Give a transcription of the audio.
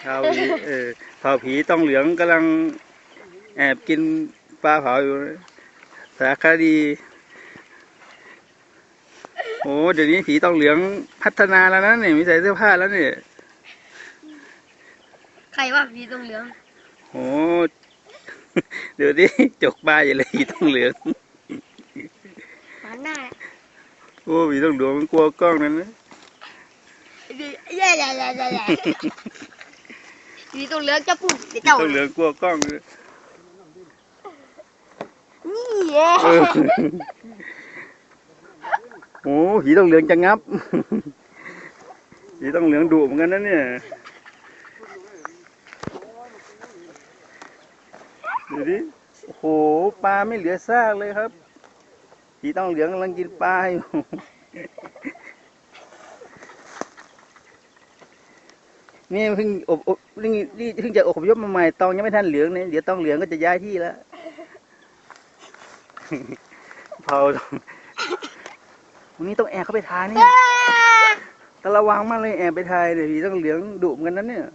เผาผีเออเผาผีต้องเหลืองกำลังแอบกินปลาเผาอยู่สารคดีโอ้เดี๋ยวนี้ผีต้องเหลืองพัฒนาแล้วนะเนี่ยมีใส่เสื้อผ้าแล้วเนี่ยใครว่าผีต้องเหลืองโอ้เดี๋ยวนี้จกปลาอย่าเลยผีต้องเหลืองหมาหน้าโอ้ผีต้องเหลืองมันกลัวกล้องนั้นนะแย่แย่แย่แย่แย่ผีต้องเหลืองจะปุ๊บเดี๋ยวผีเจ้าต้องเหลืองกลัวกล้องเลยนี่แย่เออโอ้ผีต้องเหลืองจะงับผีต้องเหลืองดุเหมือนกันนะเนี่ยดูดิโอ้โหปลาไม่เหลือซากเลยครับผีต้องเหลืองกำลังกินปลาอยู่ นี่เพิ่งอบอบนี่นี่เพิ่งจะอพยพมาใหม่ตองยังไม่ทันเหลืองเนี่ยเดี๋ยวต้องเหลืองก็จะย้ายที่แล้วเผาวันนี้ต้องแอบเข้าไปทายนี่แต่ระวังมากเลยแอบไปทายเลยพี่ต้องเหลืองดุเหมือนกันนั้นเนี่ย